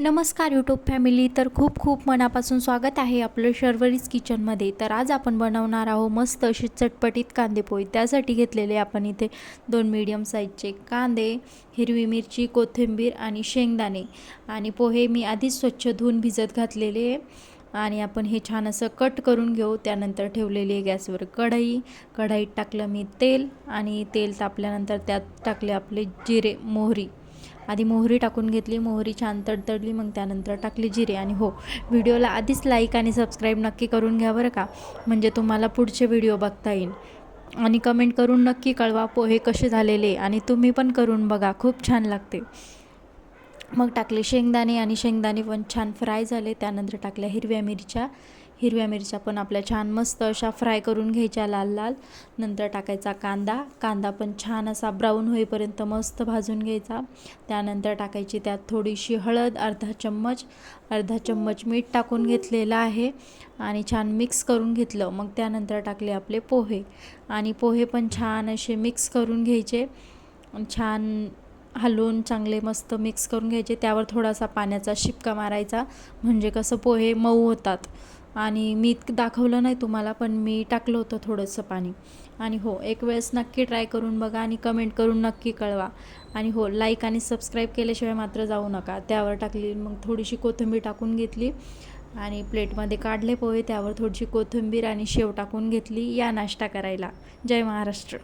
नमस्कार YouTube family तर खूप खूप मनापासून स्वागत आहे आपलं शर्वरीज किचनमध्ये. तर आज आपण बनवणार आहोत मस्त अशी चटपटीत कांदे पोहे. त्यासाठी घेतलेले आपण इथे दोन मीडियम साईजचे कांदे हिरवी मिरची कोथिंबीर आणि शेंगदाणे. आणि पोहे मी आधीच स्वच्छ धुवून भिजत घातलेले आहे. आणि आपण हे छान असं कट करून घेऊ. त्यानंतर ठेवलेली आहे गॅसवर कढई. कढईत टाकलं मी तेल आणि तेल तापल्यानंतर त्यात टाकले आपले जिरे मोहरी. आधी मोहरी टाकून घेतली मोहरी छान तडतडली मग त्यानंतर टाकली जिरे आणि हो व्हिडिओला आधीच लाईक आणि सबस्क्राईब नक्की करून घ्या बरं का म्हणजे तुम्हाला पुढचे व्हिडिओ बघता येईल. आणि कमेंट करून नक्की कळवा पोहे कसे झालेले आणि तुम्ही पण करून बघा खूप छान लागते. मग टाकले शेंगदाणे आणि शेंगदाणे पण छान फ्राय झाले त्यानंतर टाकल्या हिरव्या मिरच्या. हिरव्या मिरच्या पण आपल्या छान मस्त अशा फ्राय करून घ्यायच्या लाल लाल. नंतर टाकायचा कांदा. कांदा पण छान असा ब्राऊन होईपर्यंत मस्त भाजून घ्यायचा. त्यानंतर टाकायची त्यात थोडीशी हळद अर्धा चम्मच. अर्धा चम्मच मीठ टाकून घेतलेलं आहे आणि छान मिक्स करून घेतलं. मग त्यानंतर टाकले आपले पोहे. आणि पोहे पण छान असे मिक्स करून घ्यायचे. छान हलवून चांगले मस्त मिक्स करून घ्यायचे. त्यावर थोडासा पाण्याचा शिपका मारायचा. म्हणजे कसं पोहे मऊ होतात. आणि मी दाखवलं नाही तुम्हाला पण मी टाकलं होतं थोडंसं पाणी. आणि हो एक वेळेस नक्की ट्राय करून बघा आणि कमेंट करून नक्की कळवा. आणि हो लाईक आणि सबस्क्राईब केल्याशिवाय मात्र जाऊ नका. त्यावर टाकली मग थोडीशी कोथिंबीर टाकून घेतली आणि प्लेटमध्ये काढले पोहे. त्यावर थोडीशी कोथिंबीर आणि शेव टाकून घेतली. या नाश्ता करायला. जय महाराष्ट्र.